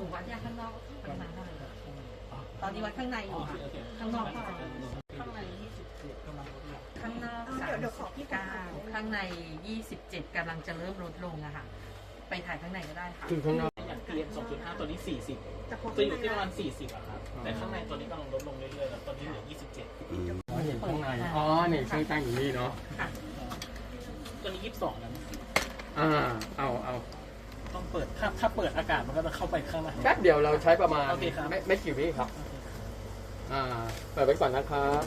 นูวัดยาข้างนอกประมาณเท่าไหร่ตอนนี้วัดข้างในอยู่ค่ะข้างนอกเท่าไหร่ข้างใน27ข้างนอกเดี๋ยวเดี๋ยวขอพี่ก่อนค่ะ39ข้างใน27กำลังจะเริ่มลดลงอะค่ะ ไปถ่ายข้างในก็ได้ค่ะคือข้างนอกอย่าง PM 2.5 ตัวนี้ 40แต่พอจะอยู่ที่ประมาณ 40อะครับ แต่ข้างในตัวนี้กำลังลดลงเรื่อยๆแล้วตอนนี้เหลือ 27อ๋อเห็นข้างในอ๋อเนี่ยเครื่องตั้งอยู่นี่เนาะค่ะตัวนี้ 22แล้วนะอ่าเอาเอา ต้องเปิดถ้าถ้าเปิดอากาศมันก็จะเข้าไปข้างใน แป๊บเดียวเราใช้ประมาณโอเคครับ ไม่ไม่กี่วิครับ อ่าเปิดไว้ก่อนนะครับ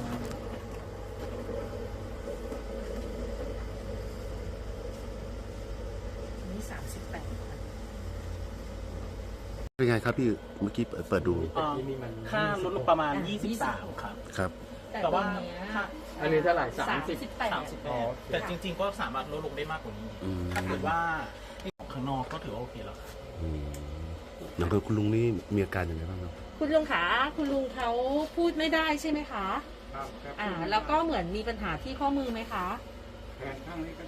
อันนี้38ค่ะเป็นไงครับพี่เมื่อกี้เปิดเปิดดูอ่าค่าลดลงประมาณ 23 ครับ ครับ แต่ว่าตรงเนี้ยถ้า อันนี้เท่าไหร่สามสิบ38 38แต่จริงๆก็สามารถลดลงได้มากกว่านี้ อืม ถ้าเกิดว่าของข้างนอกก็ถือว่าโอเคแล้วครับอืมอย่างคุณลุงนี่มีอาการยังไงบ้างครับ คุณลุงคะคุณลุงเขาพูดไม่ได้ใช่ไหมคะ ครับครับอ่า แล้วก็เหมือนมีปัญหาที่ข้อมือไหมคะแขนข้างนี้ก็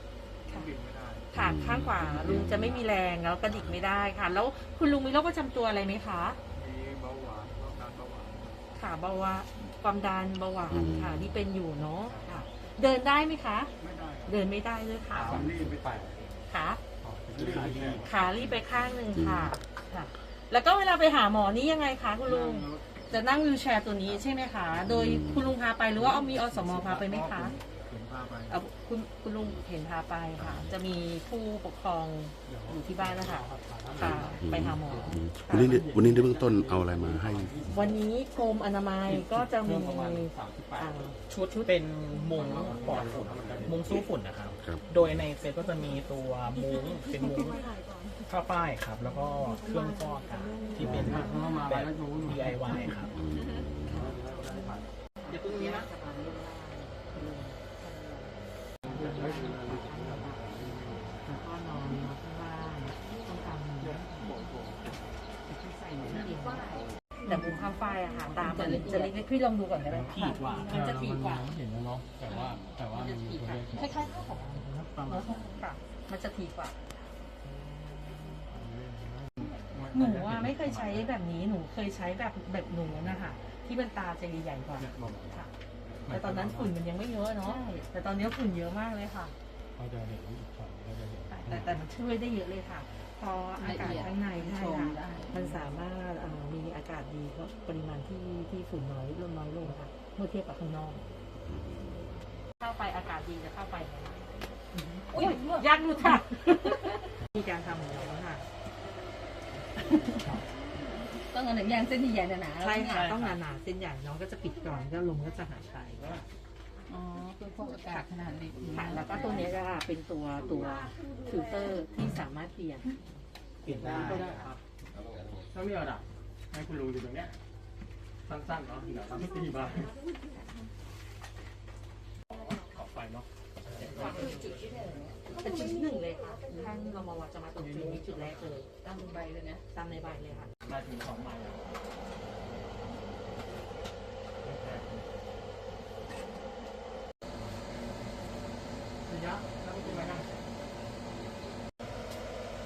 บิดไม่ได้ค่ะข้างขวาลุงจะไม่มีแรงแล้วกระดิกไม่ได้ค่ะ แล้วคุณลุงมีโรคประจำตัวอะไรไหมคะมีเบาหวานความดันเบาหวานค่ะเบาหวานความดันเบาหวาอืนมค่ะที่เป็นอยู่เนาะค่ะ เดินได้ไหมคะ ไม่ได้เดินไม่ได้ด้วยค่ะสามรีบไปแตะขา ขาดีขารีบไปข้างหนึ่งค่ะค่ะ แล้วก็เวลาไปหาหมอนี่ยังไงคะคุณลุง จะนั่งวิวแชร์ตัวนี้ใช่ไหมคะ โดยคุณลุงพาไปหรือว่าเอามีอสมพาไปไหมคะเข็นพาไป เอาคุณคุณลุงเห็นพาไปค่ะ จะมีผู้ปกครองอยู่ที่บ้านนะคะค่ะไปหาหมออืมค่ะวันนี้ได้วันนี้ได้เบื้องต้นเอาอะไรมาให้ วันนี้กรมอนามัยก็จะมีประมาณสามสิบแปอ่าดชุดเป็นมุงปลอดฝุ่นมุงสู้ฝุ่นนะครับ ครับ โดยในเซ็ตก็จะมีตัวมุ้งเป็นมุ้งผ้าป้ายครับ แล้วก็เครื่องฟอกอากาศที่เป็นแบบ DIY ครับอืมอย่าเพิ่งนี้นะ แล้วก็นอนข้างล่างต้องทำใส่หมูที่แต่มุมข้างป้ายอะค่ะตามันจะเล็กๆพี่ลองดูก่อนก็ได้ถี่กว่ามันจะถี่กว่าเห็นแล้วเนาะแต่ว่าแต่ว่ามันมันจะมีถี่ตัวกว่าเลขคล้ายๆข้าวของประมาณค่ะมันจะถี่กว่าหนูว่าไม่เคยใช้แบบนี้หนูเคยใช้แบบแบบหนูนะคะที่เป็นตาจะใหญ่ๆกว่าค่ะ แต่ตอนนั้นฝุ่นมันยังไม่เยอะเนาะ แต่ตอนนี้ฝุ่นเยอะมากเลยค่ะเขาจะเห็นอีกฝั่งเขาจะเห็นแต่แต่แต่มันช่วยได้เยอะเลยค่ะ พออากาศข้างในใช่ค่ะมันสามารถเอ่อมีอากาศดีเพราะปริมาณที่ที่ฝุ่นน้อยลดน้อยลงค่ะ เมื่อเทียบกับข้างนอก เข้าไปอากาศดีจะเข้าไปอุ้ยยากดูค่ะ มีการทำอย่างนี้ค่ะ ต้องเอาหนังยางเส้นใหญ่ๆหนาๆใช่ค่ะต้องหนาๆเส้นใหญ่น้องก็จะปิดก่อนก็ลมก็จะหายไปอ๋อเป็นพวกอากาศขนาดเล็กค่ะแล้วก็ตัวนี้ก็เป็นตัวตัวฟิลเตอร์ที่สามารถเปลี่ยนเปลี่ยนได้ก็ได้ครับถ้าไม่เอาดับให้คุณลุงอยู่ตรงเนี้ยสั้นๆเนาะเดี๋ยวทำให้ตีบ้างขอบไฟเนาะเป็นจุดที่หนึ่งเลยค่ะท่านรมวจะมาตรงจุดนี้จุดแรกเลยตามใบเลยนะตามในใบเลยค่ะ ได้ถึงสองไมล์แล้วระยะแล้วก็เป็นไงนะ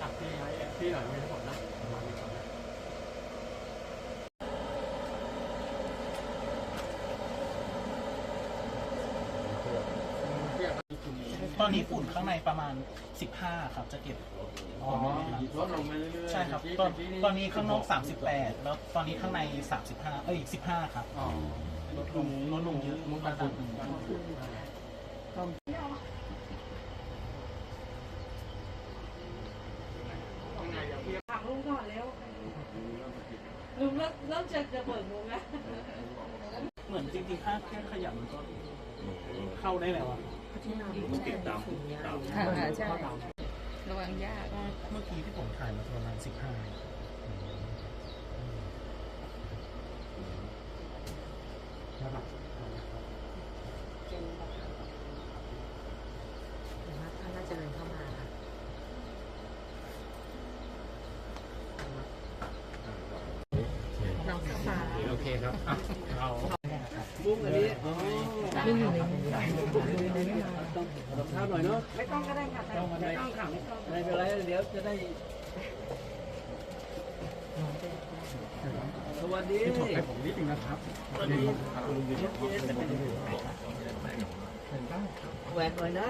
ตัดที่ไว้ที่หน่อยไม่ทั้งหมดนะประมาณนี้ก่อนนะ ตอนนี้ฝุ่นข้างในประมาณ 15 ครับ จะเก็บอ๋อลดลงไปเรื่อยๆใช่ครับตอนตอนนี้ข้างนอก 38 แล้วตอนนี้ข้างใน 35 เอ้ย15 ครับอ๋อลดลงลดลงเยอะมุกระตาดัฝุ่บนหนึ่งกันฝุ่นถามลุงก่อนแล้วลุงเริ่มเริ่มจะจะเปิดมุมแล้ว เหมือนจริงๆ ถ้าแค่ขยับมันก็เข้าได้แล้วอะ มันติดตามค่ะใช่ ระวังยากก็เมื่อกี้ที่ผมถ่ายมาประมาณ15นะครับท่านน่าจะเดินเข้ามาค่ะน้องสฟ้าโอเคครับอะเราลุงอยู่ในนี้ ข้าวหน่อยเนาะไม่ต้องก็ได้ค่ะไม่ต้องค่ะไม่ต้องไม่เป็นไรเดี๋ยวจะได้สวัสดีที่ถอดไปผมนิดนึงนะครับสวัสดีครับลุงยืนครับแหวนหน่อยนะ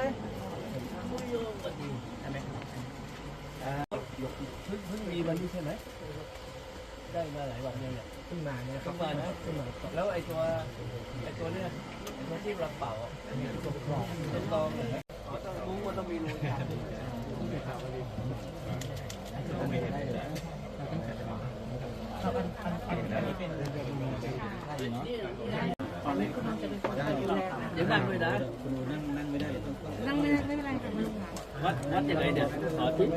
มุ้ยโยมสวัสดีได้ไหมครับเพิ่งเพิ่งมีวันนี้ใช่ไหมได้มาหลายวันยังเนี่ยขึ้นมาเนี่ยคเพิ่รับงมานะแล้วไอ้ตัวไอ้ตัวเนี้ยไอ้ตัวที่เราเป่าอะมีตัวกรองต้นตองเหรออ๋อต้อง มุ้งมันต้องมีรูยางโอเคได้เลยครับอันอันอันอันนี้เป็นตอนแรกเดี๋ยวนั่งด้วยนะนั่งไม่ได้ไม่เป็นไรค่ะคุณลุงค่ะวัดวัดยังไงเนี่ยสอที่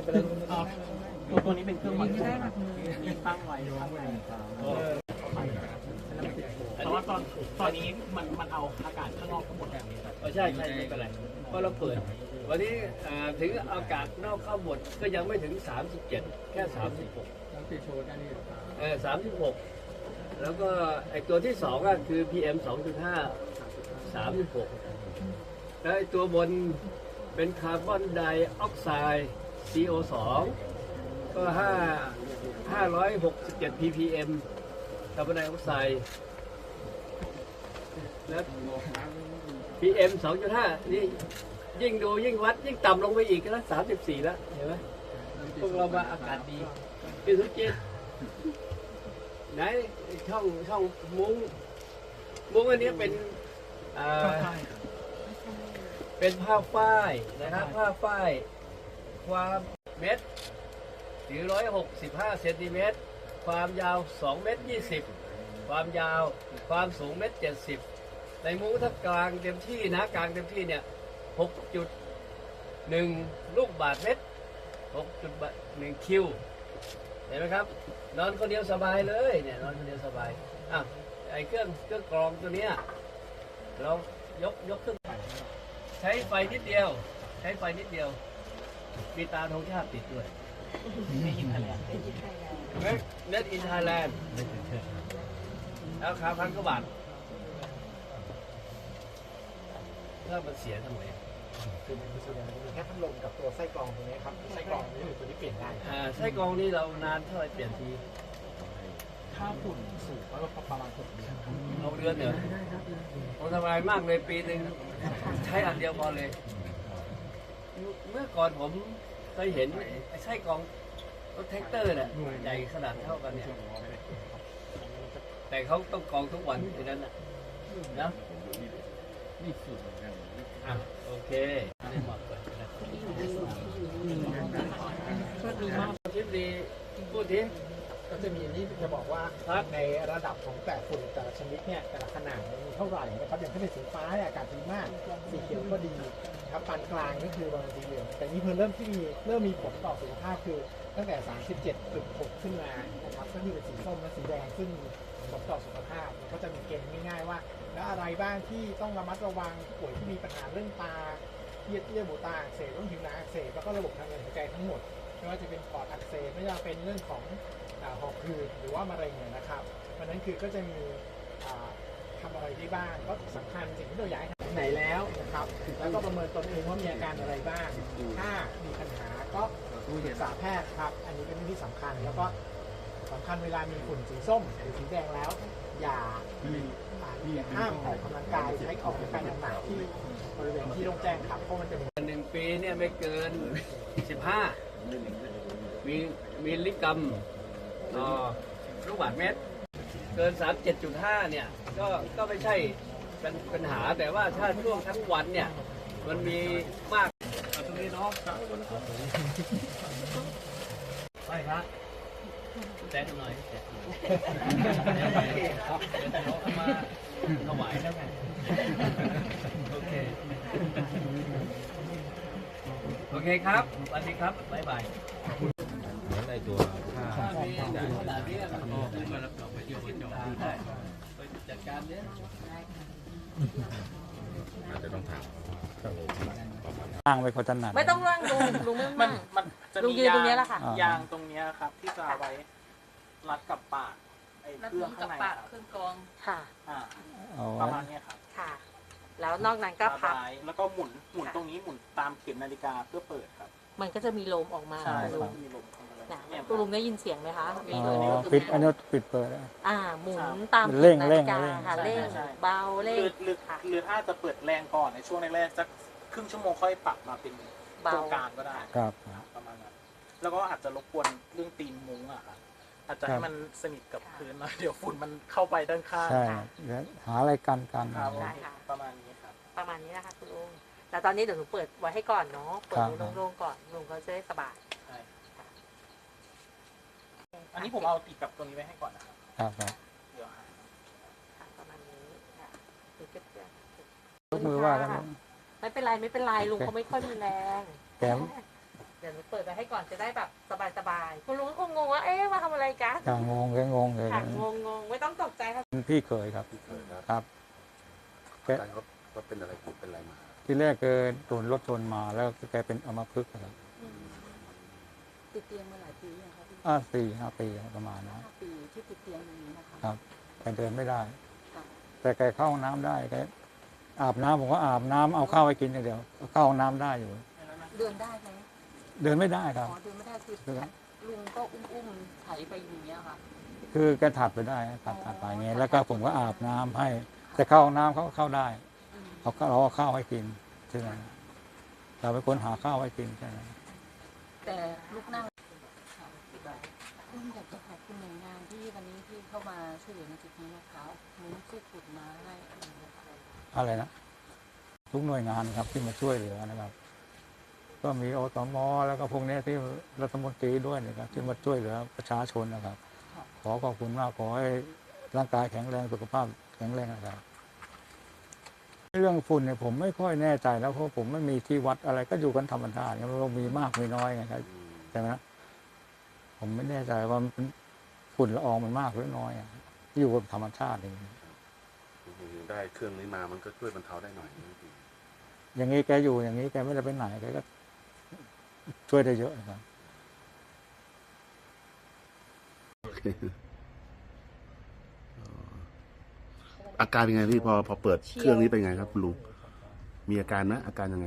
ตัวตัวนี้เป็นเครื่องวัดได้ค่ะคุณลุงตั้งไว้ตั้งไว้ ว่าตอนตอนนี้มันมันเอาอากาศข้างนอกทั้งหมดแบบนี้ครับอ๋อใช่ใช่ไม่เป็นไรเพราะเราเปิด วันนี้อ่าถึงอากาศนอกเข้าหมดก็ยังไม่ถึง 37 แค่ 36น้ำติดโชว์ได้นี่เออ36 แล้วก็ไอตัวที่สองก็คือ PM 2.5 36 แล้วไอตัวบนเป็นคาร์บอนไดออกไซด์ CO2 ก็5 567 ppm คาร์บอนไดออกไซด์ แล้ว PM 2.5นี่ยิ่งดูยิ่งวัด ยิ่งต่ำลงไปอีกนะ34แล้วเห็นไหมพวกเรามาอากาศดีพี่สุจิตไหนช่องช่องมุ้งมุ้งอันนี้เป็นเป็นผ้าฝ้ายนะครับผ้าฝ้ายความเม็ดสี่ร้อยหกสิบห้าเซนติเมตรความยาวสองเมตรยี่สิบความยาวความสูงเมตรเจ็ดสิบ ในมุ้งถ้ากลางเต็มที่นะกลางเต็มที่เนี่ยหกจุดหนึ่งลูกบาทเมตรหกจุดหนึ่งคิวเห็นไหมครับ นอนคนเดียวสบายเลยเนี่ยนอนคนเดียวสบายอะไอ้เครื่องเครื่องกรองตัวเนี้ยเรายกยกขึ้นใช้ไฟนิดเดียว ใช้ไฟนิดเดียว มีตาธงชาติติดด้วยไม่ยินอะไรเน็ตอินไทยแลนด์แล้วคาพันกว่าบาท ถ้ามันเสียทำไงคือมันมีส่วนใหญ่มันมีแค่พัดลมกับตัวไส้กรองตรงนี้ครับไส้กรองนี่คือตัวที่เปลี่ยนได้อ่าไส้กรองนี่เรานานเท่าไหร่เปลี่ยนทีถ้าฝุ่นสูงก็ประมาณหกเดือนครับเอาเดือนเหรอผมทำงานมากเลยปีหนึ่งใช้อันเดียวพอเลย เมื่อก่อนผมเคยเห็นไอ้ไส้กรองรถแท็กเตอร์น่ะใหญ่ขนาดเท่ากันเนี่ยแต่เขาต้องกรองทุกวันในนั้นนะนะ อะโอเคก็ดีดีพูดทีก็จะมีนี้จะบอกว่าในระดับของแต่ฝุ่นแต่ละชนิดเนี่ยแต่ละขนาดมันมีเท่าไหร่นะครับอย่างถ้าเป็นสีฟ้าเนี่ยอากาศดีมากสีเขียวก็ดีครับปานกลางก็คือบางสีเหลืองแต่นี่เพิ่มเริ่มที่มีเริ่มมีผลต่อสุขภาพคือตั้งแต่ 37.6 ขึ้นมานะครับก็คือเป็นสีส้มและสีแดงซึ่ง ผลต่อสุขภาพก็จะมีเกณฑ์ง่ายๆว่า แล้วอะไรบ้างที่ต้องระมัดระวังป่วยที่มีปัญหาเรื่องตาเยื่อเยื่อบุตาอักเสบต้องผิวหนังอักเสบแล้วก็ระบบทางเดินหายใจทั้งหมดไม่ว่าจะเป็นปอดอักเสบไม่ว่าเป็นเรื่องของอหอบหืดหรือว่ามะเร็งเนี่ยนะครับเพราะนั้นคือก็จะมีอ่าทำอะไรได้บ้างก็สำคัญสิ่งที่เราอยากให้ไหนแล้วนะครับแล้วก็ประเมินตนเองว่ามีอาการอะไรบ้างถ้ามีปัญหาก็ปรึกษาแพทย์ครับ อันนี้เป็นเรื่องที่สำคัญแล้วก็ สำคัญเวลามีฝุ่นสีส้มหรือสีแดงแล้ว อย่าอ่าอย่าห้ามออกกำลังกายใช้ออกกำลังกายหนักๆที่บริเวณที่โล่งแจ้งครับเพราะมันจะมีหนึ่งปีเนี่ยไม่เกิน15มีมิลลิกรัมต่อลูกบาทเมตร เกิน 37.5 เนี่ย ก็ก็ไม่ใช่เป็นปัญหาแต่ว่าถ้าช่วงทั้งวันเนี่ย มันมีมากเอาตรงนี้เนาะไปครับ แตะหน่อยแตะหน่อยเดี๋ยวไปเดี๋ยวเขามาถวายแล้วไงโอเค โอเคครับสวัสดีครับบ๊ายบายเหมือนไอตัวผ้าถ้ามีขนาดนี้ก็ออกมารับรองไปที่อบจได้ไปจัดการเนี่ยอาจจะต้องถามตั้งไว้เขาถนัดไม่ต้องนั่งลุงลุงไม่ต้องมันนั่งมันจะลุมีงยืนยาตรงงเนี้ยแหละค่ะยางตรงเนี้ยครับที่จะเอาไว้ รัดกับปากไอ้แล้วเครื่องกัข้าบงในปากครับเครื่องกรอง ค่ะ อ่าเอาประไว้มาณเนี้ยครับค่ะ แล้วนอกนั้นก็พับ ระบายแล้วก็หมุนหมุนตรงนี้หมุนตามเข็มนาฬิกาเพื่อเปิดครับมันก็จะมีลมออกมาใช่ลุครับงมีลมเข้ามานะคุณลุงได้ยินเสียงไหมคะอ๋อปิดอันนี้ปิดเปิดอะ อ่า หมุนตามเร่งนาเร่ฬิงกาเร่ง ค่ะเร่งใช่ เบาเร่ง หรือหรือค่ะ หรือถ้าจะเปิดแรงก่อนในช่วงแรกๆสักครึ่งชั่วโมงค่อยปรับมาเป็นเบา ตัวกลางก็ได้ครับครับประมาณนั้นแล้วก็อาจจะรบกวนเรื่องตีนมุ้งอะครับ อาจจะครัให้บมันสนิทกับพื้นหน่อยเดี๋ยวฝุ่นมันเข้าไปด้านข้างใช่เดี๋ยวหาอะไรกันกันครับได้ค่ะประมาณนี้ครับ ประมาณนี้นะคะคุณลุงแต่ตอนนี้เดี๋ยวหนูเปิดไว้ให้ก่อนเนาะเปิดครับให้โล่งๆก่อนลุงเขาจะได้สบายใช่อันนี้ผมเอาติดกับตัวนี้ไว้ให้ก่อนนะครับครับครับเดี๋ยวหาค่ะประมาณนี้ค่ะดูเก็บเสื้อยกมือว่ากันไม่เป็นไรไม่เป็นไรลุงเขาไม่ค่อยมีแรงแกม เดี๋ยวหนูเปิดไว้ให้ก่อนจะได้แบบสบายๆคุณลุงก็คงงงว่าเอ๊ะมาทำอะไรกันอย่างงงแกงงเลยค่ะงงงๆไม่ต้องตกใจค่ะพี่เคยครับเคยครับครับ แก อาการเขาเขาเป็นอะไรเป็นอะไรมาที่แรกแกโดนรถชนมาแล้วแกเป็นอัมพฤกษ์ครับติดเตียงมาหลายปียังคะพี่อ่าสี่ห้าปีประมาณนะห้าปีที่ติดเตียงอย่างนี้นะคะครับ แกเดินไม่ได้ ค่ะแต่แกเข้าห้องน้ำได้แกอาบน้ำผมก็อาบน้ำเอาข้าวให้กินอย่างเดียวเข้าห้องน้ำได้อยู่ เดินได้ไหม เดินไม่ได้ครับ อ๋อเดินไม่ได้คือคือลุงก็อุ้มๆไถไปอย่างเงี้ยค่ะ คือแกถัดไปได้ถัดถัดไปอย่างเงี้ยแล้วก็ผมก็อาบน้ำให้ แต่เข้าห้องน้ำเขาก็เข้าได้อืมเขาก็เราเอาข้าวให้กินใช่ไหมเราเป็นคนหาข้าวให้กินใช่ไหมแต่ลุกนั่งลุงอยากจะขอบคุณหน่วยงานที่วันนี้ที่เข้ามาช่วยเหลือในจุดนี้นะคะมุ้งสู้ขุดมาให้อะไรอย่างเงี้ยค่ะอะไรนะทุกหน่วยงานครับที่มาช่วยเหลือนะครับ ก็มีอสมแล้วก็พวกเนี้ยที่รัฐมนตรีด้วยนะครับที่มาช่วยเหลือประชาชนนะครับ ขอขอบคุณมากขอให้ร่างกายแข็งแรงสุขภาพแข็งแรงนะครับ เรื่องฝุ่นเนี่ยผมไม่ค่อยแน่ใจแล้วเพราะผมไม่มีที่วัดอะไรก็อยู่กันธรรมชาติเนี่ยเรามีมากมีน้อยไงครับใช่ไหมผมไม่แน่ใจว่ามันเป็นฝุ่นละอองมันมากหรือน้อยอะอยู่กับธรรมชาติเองได้เครื่องนี้มามันก็ช่วยบรรเทาได้หน่อยนึงอย่างนี้แกอยู่อย่างนี้แกไม่ได้ไปไหนแกก็ ช่วยได้เยอะนะครับอาการเป็นไงพี่พอพอเปิดเครื่องนี้เป็นไงครับคุณลุงมีอาการไหมอาการยังไง